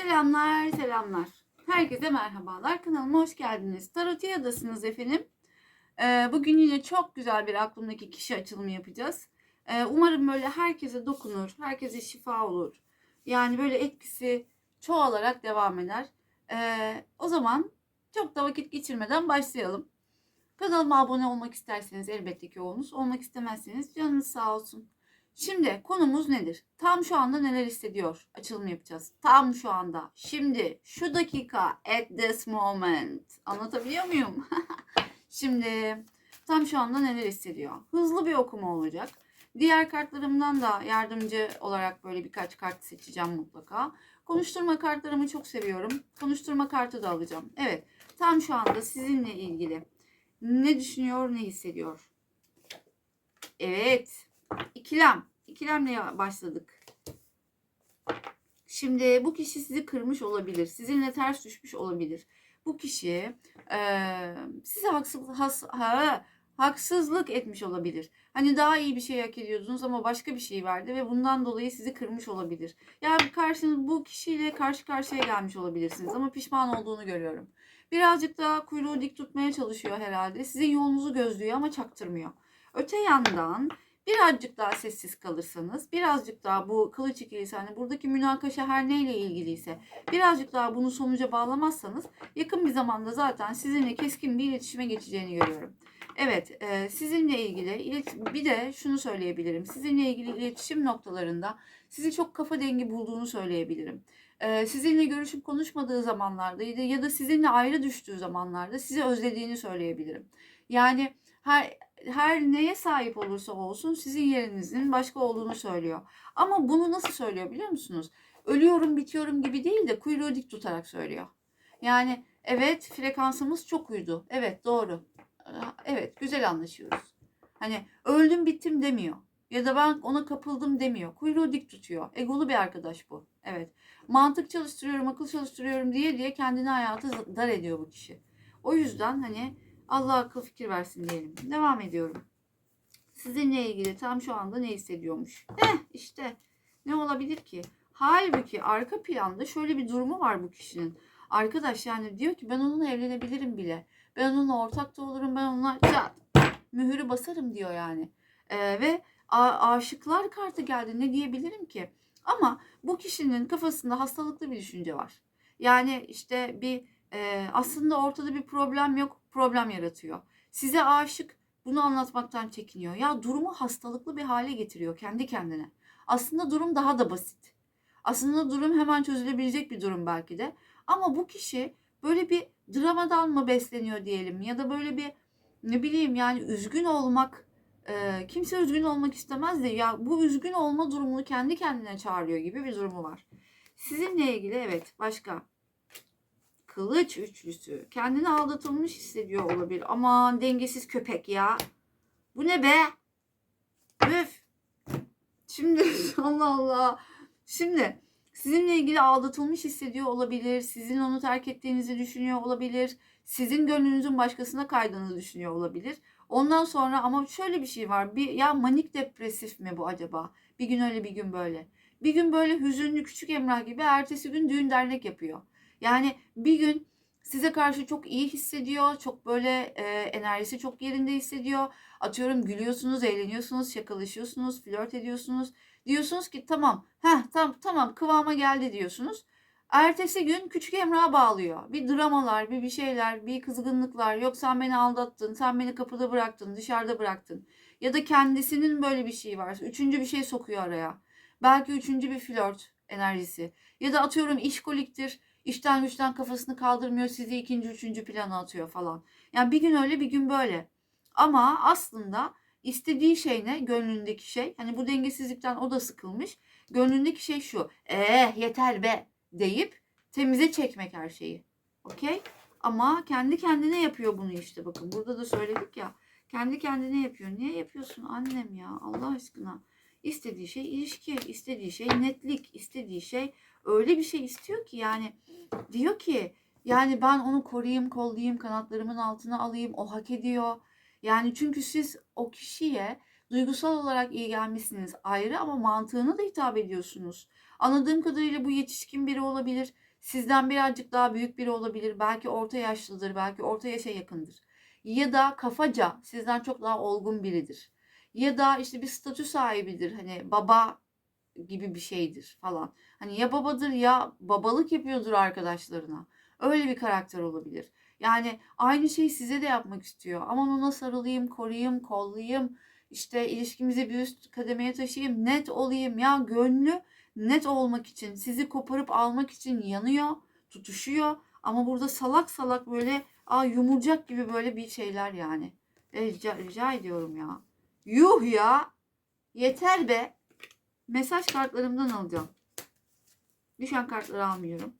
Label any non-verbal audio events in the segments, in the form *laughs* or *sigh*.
Selamlar, selamlar. Herkese merhabalar. Kanalıma hoş geldiniz. Tarotiyadasınız efendim. Ee, bugün yine çok güzel bir aklımdaki kişi açılımı yapacağız. Ee, umarım böyle herkese dokunur, herkese şifa olur. Yani böyle etkisi çoğalarak devam eder. Ee, o zaman çok da vakit geçirmeden başlayalım. Kanalıma abone olmak isterseniz elbette ki olunuz. Olmak istemezseniz canınız sağ olsun. Şimdi konumuz nedir? Tam şu anda neler hissediyor? Açılım yapacağız. Tam şu anda. Şimdi şu dakika at this moment. Anlatabiliyor muyum? *laughs* Şimdi tam şu anda neler hissediyor? Hızlı bir okuma olacak. Diğer kartlarımdan da yardımcı olarak böyle birkaç kart seçeceğim mutlaka. Konuşturma kartlarımı çok seviyorum. Konuşturma kartı da alacağım. Evet. Tam şu anda sizinle ilgili ne düşünüyor, ne hissediyor? Evet. İkilem. İkilemle başladık. Şimdi bu kişi sizi kırmış olabilir. Sizinle ters düşmüş olabilir. Bu kişi eee size haksız, has, ha, haksızlık etmiş olabilir. Hani daha iyi bir şey hak ediyordunuz ama başka bir şey verdi ve bundan dolayı sizi kırmış olabilir. Yani karşınız bu kişiyle karşı karşıya gelmiş olabilirsiniz ama pişman olduğunu görüyorum. Birazcık daha kuyruğu dik tutmaya çalışıyor herhalde. Sizin yolunuzu gözlüyor ama çaktırmıyor. Öte yandan birazcık daha sessiz kalırsanız, birazcık daha bu kılıç ikilisi hani buradaki münakaşa her neyle ilgiliyse birazcık daha bunu sonuca bağlamazsanız yakın bir zamanda zaten sizinle keskin bir iletişime geçeceğini görüyorum. Evet, e, sizinle ilgili bir de şunu söyleyebilirim. Sizinle ilgili iletişim noktalarında sizi çok kafa dengi bulduğunu söyleyebilirim. E, sizinle görüşüp konuşmadığı zamanlarda ya da- ya da sizinle ayrı düştüğü zamanlarda sizi özlediğini söyleyebilirim. Yani her her neye sahip olursa olsun sizin yerinizin başka olduğunu söylüyor. Ama bunu nasıl söylüyor biliyor musunuz? Ölüyorum bitiyorum gibi değil de kuyruğu dik tutarak söylüyor. Yani evet frekansımız çok uydu. Evet doğru. Evet güzel anlaşıyoruz. Hani öldüm bittim demiyor. Ya da ben ona kapıldım demiyor. Kuyruğu dik tutuyor. Egolu bir arkadaş bu. Evet. Mantık çalıştırıyorum, akıl çalıştırıyorum diye diye kendini hayatı dar ediyor bu kişi. O yüzden hani Allah akıl fikir versin diyelim. Devam ediyorum. Sizinle ilgili tam şu anda ne hissediyormuş? Eh işte ne olabilir ki? Halbuki arka planda şöyle bir durumu var bu kişinin. Arkadaş yani diyor ki ben onunla evlenebilirim bile. Ben onunla ortak da olurum. Ben onunla çat, mühürü basarım diyor yani. Ee, ve a- aşıklar kartı geldi. Ne diyebilirim ki? Ama bu kişinin kafasında hastalıklı bir düşünce var. Yani işte bir e, aslında ortada bir problem yok. Problem yaratıyor. Size aşık bunu anlatmaktan çekiniyor. Ya durumu hastalıklı bir hale getiriyor kendi kendine. Aslında durum daha da basit. Aslında durum hemen çözülebilecek bir durum belki de. Ama bu kişi böyle bir dramadan mı besleniyor diyelim ya da böyle bir ne bileyim yani üzgün olmak e, kimse üzgün olmak istemez de ya bu üzgün olma durumunu kendi kendine çağırıyor gibi bir durumu var. Sizinle ilgili evet başka kılıç üçlüsü kendini aldatılmış hissediyor olabilir. Aman dengesiz köpek ya. Bu ne be? Üf. Şimdi *laughs* Allah Allah. Şimdi sizinle ilgili aldatılmış hissediyor olabilir. Sizin onu terk ettiğinizi düşünüyor olabilir. Sizin gönlünüzün başkasına kaydığını düşünüyor olabilir. Ondan sonra ama şöyle bir şey var. Bir ya manik depresif mi bu acaba? Bir gün öyle bir gün böyle. Bir gün böyle hüzünlü küçük Emrah gibi ertesi gün düğün dernek yapıyor. Yani bir gün size karşı çok iyi hissediyor. Çok böyle e, enerjisi çok yerinde hissediyor. Atıyorum gülüyorsunuz, eğleniyorsunuz, şakalaşıyorsunuz, flört ediyorsunuz. Diyorsunuz ki tamam, heh, tam, tamam kıvama geldi diyorsunuz. Ertesi gün küçük Emrah'a bağlıyor. Bir dramalar, bir bir şeyler, bir kızgınlıklar. Yok sen beni aldattın, sen beni kapıda bıraktın, dışarıda bıraktın. Ya da kendisinin böyle bir şeyi var. Üçüncü bir şey sokuyor araya. Belki üçüncü bir flört enerjisi. Ya da atıyorum işkoliktir. İşten güçten kafasını kaldırmıyor. Sizi ikinci, üçüncü plana atıyor falan. Yani bir gün öyle bir gün böyle. Ama aslında istediği şey ne? Gönlündeki şey. Hani bu dengesizlikten o da sıkılmış. Gönlündeki şey şu. Eh yeter be deyip temize çekmek her şeyi. Okey? Ama kendi kendine yapıyor bunu işte bakın. Burada da söyledik ya. Kendi kendine yapıyor. Niye yapıyorsun annem ya? Allah aşkına. İstediği şey ilişki, istediği şey netlik, istediği şey öyle bir şey istiyor ki yani diyor ki yani ben onu koruyayım, kollayayım, kanatlarımın altına alayım. O hak ediyor. Yani çünkü siz o kişiye duygusal olarak iyi gelmişsiniz ayrı ama mantığına da hitap ediyorsunuz. Anladığım kadarıyla bu yetişkin biri olabilir. Sizden birazcık daha büyük biri olabilir. Belki orta yaşlıdır, belki orta yaşa yakındır. Ya da kafaca sizden çok daha olgun biridir. Ya da işte bir statü sahibidir. Hani baba gibi bir şeydir falan. Hani ya babadır ya babalık yapıyordur arkadaşlarına. Öyle bir karakter olabilir. Yani aynı şeyi size de yapmak istiyor. Aman ona sarılayım, koruyayım, kollayayım. İşte ilişkimizi bir üst kademeye taşıyayım, net olayım. Ya gönlü net olmak için, sizi koparıp almak için yanıyor, tutuşuyor. Ama burada salak salak böyle aa, yumurcak gibi böyle bir şeyler yani. E, rica, rica ediyorum ya. Yuh ya. Yeter be. Mesaj kartlarımdan alacağım. Düşen kartları almıyorum.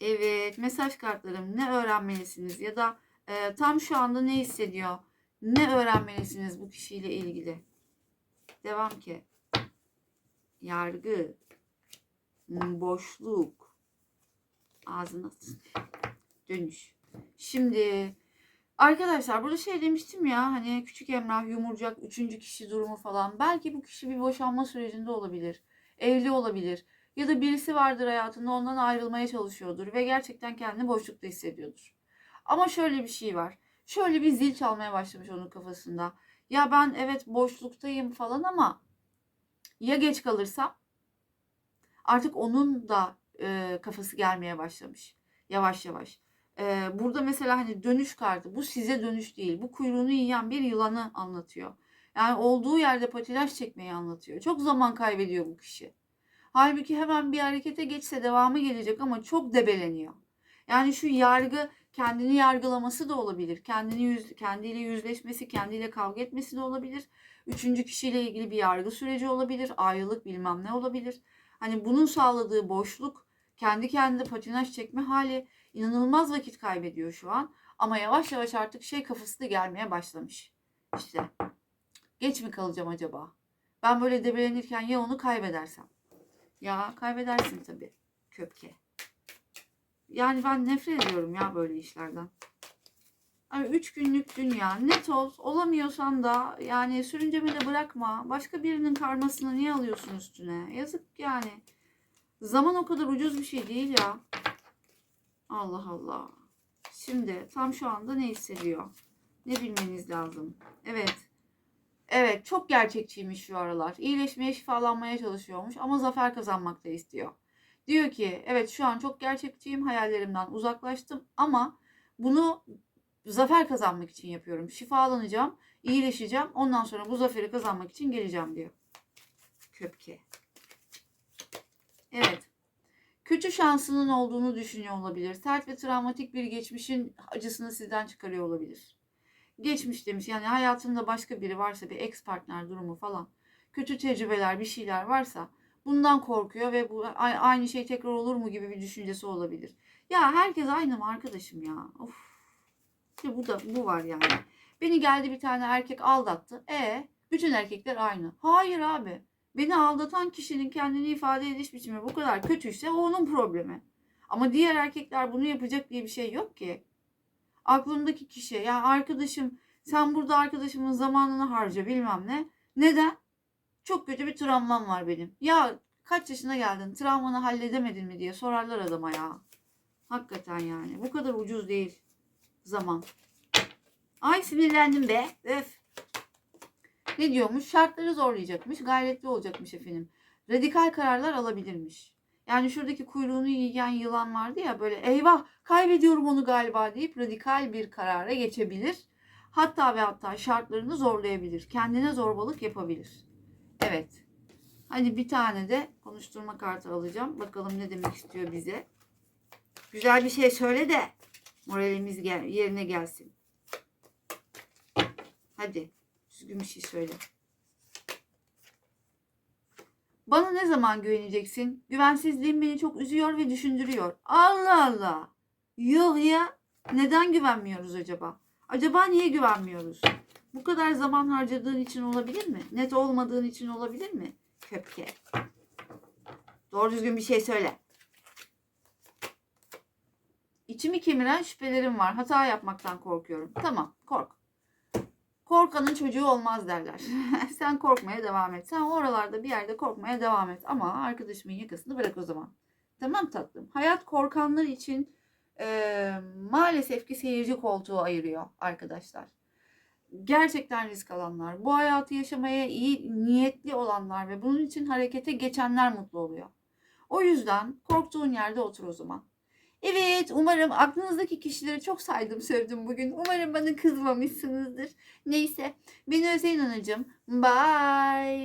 Evet, mesaj kartlarım ne öğrenmelisiniz ya da e, tam şu anda ne hissediyor? Ne öğrenmelisiniz bu kişiyle ilgili? Devam ki. Yargı, boşluk, ağzına dönüş. Şimdi arkadaşlar burada şey demiştim ya hani küçük Emrah yumurcak üçüncü kişi durumu falan. Belki bu kişi bir boşanma sürecinde olabilir. Evli olabilir. Ya da birisi vardır hayatında ondan ayrılmaya çalışıyordur ve gerçekten kendini boşlukta hissediyordur. Ama şöyle bir şey var. Şöyle bir zil çalmaya başlamış onun kafasında. Ya ben evet boşluktayım falan ama ya geç kalırsam artık onun da e, kafası gelmeye başlamış. Yavaş yavaş. Burada mesela hani dönüş kartı. Bu size dönüş değil. Bu kuyruğunu yiyen bir yılanı anlatıyor. Yani olduğu yerde patilaj çekmeyi anlatıyor. Çok zaman kaybediyor bu kişi. Halbuki hemen bir harekete geçse devamı gelecek ama çok debeleniyor. Yani şu yargı kendini yargılaması da olabilir. Kendini yüz, kendiyle yüzleşmesi, kendiyle kavga etmesi de olabilir. Üçüncü kişiyle ilgili bir yargı süreci olabilir. Ayrılık bilmem ne olabilir. Hani bunun sağladığı boşluk, kendi kendine patinaj çekme hali inanılmaz vakit kaybediyor şu an. Ama yavaş yavaş artık şey kafası da gelmeye başlamış. İşte geç mi kalacağım acaba? Ben böyle debelenirken ya onu kaybedersem? Ya kaybedersin tabii köpke. Yani ben nefret ediyorum ya böyle işlerden. Yani üç günlük dünya net ol. Olamıyorsan da yani sürünceme de bırakma. Başka birinin karmasını niye alıyorsun üstüne? Yazık yani. Zaman o kadar ucuz bir şey değil ya. Allah Allah. Şimdi tam şu anda ne hissediyor? Ne bilmeniz lazım? Evet. Evet çok gerçekçiymiş şu aralar. İyileşmeye, şifalanmaya çalışıyormuş ama zafer kazanmak da istiyor. Diyor ki evet şu an çok gerçekçiyim, hayallerimden uzaklaştım ama bunu zafer kazanmak için yapıyorum. Şifalanacağım, iyileşeceğim. Ondan sonra bu zaferi kazanmak için geleceğim diyor. Köpke. Evet. Kötü şansının olduğunu düşünüyor olabilir. Sert ve travmatik bir geçmişin acısını sizden çıkarıyor olabilir. Geçmiş demiş yani hayatında başka biri varsa bir ex partner durumu falan. Kötü tecrübeler bir şeyler varsa bundan korkuyor ve bu aynı şey tekrar olur mu gibi bir düşüncesi olabilir. Ya herkes aynı mı arkadaşım ya? Of. İşte bu da bu var yani. Beni geldi bir tane erkek aldattı. E bütün erkekler aynı. Hayır abi. Beni aldatan kişinin kendini ifade ediş biçimi bu kadar kötüyse o onun problemi. Ama diğer erkekler bunu yapacak diye bir şey yok ki. Aklımdaki kişi yani arkadaşım sen burada arkadaşımın zamanını harca bilmem ne. Neden? Çok kötü bir travmam var benim. Ya kaç yaşına geldin travmanı halledemedin mi diye sorarlar adama ya. Hakikaten yani bu kadar ucuz değil zaman. Ay sinirlendim be. Öf. Ne diyormuş? Şartları zorlayacakmış, gayretli olacakmış efendim. Radikal kararlar alabilirmiş. Yani şuradaki kuyruğunu yiyen yılan vardı ya böyle eyvah kaybediyorum onu galiba deyip radikal bir karara geçebilir. Hatta ve hatta şartlarını zorlayabilir. Kendine zorbalık yapabilir. Evet. Hadi bir tane de konuşturma kartı alacağım. Bakalım ne demek istiyor bize. Güzel bir şey söyle de moralimiz gel yerine gelsin. Hadi. Düzgün bir şey söyle. Bana ne zaman güveneceksin? Güvensizliğin beni çok üzüyor ve düşündürüyor. Allah Allah. Yok ya. Neden güvenmiyoruz acaba? Acaba niye güvenmiyoruz? Bu kadar zaman harcadığın için olabilir mi? Net olmadığın için olabilir mi? Köpke. Doğru düzgün bir şey söyle. İçimi kemiren şüphelerim var. Hata yapmaktan korkuyorum. Tamam, kork. Korkanın çocuğu olmaz derler. *laughs* Sen korkmaya devam et. Sen oralarda bir yerde korkmaya devam et. Ama arkadaşımın yakasını bırak o zaman. Tamam tatlım. Hayat korkanlar için e, maalesef ki seyirci koltuğu ayırıyor arkadaşlar. Gerçekten risk alanlar, bu hayatı yaşamaya iyi niyetli olanlar ve bunun için harekete geçenler mutlu oluyor. O yüzden korktuğun yerde otur o zaman. Evet, umarım aklınızdaki kişileri çok saydım, sevdim bugün. Umarım bana kızmamışsınızdır. Neyse, beni Özey'n Anacığım. Bye.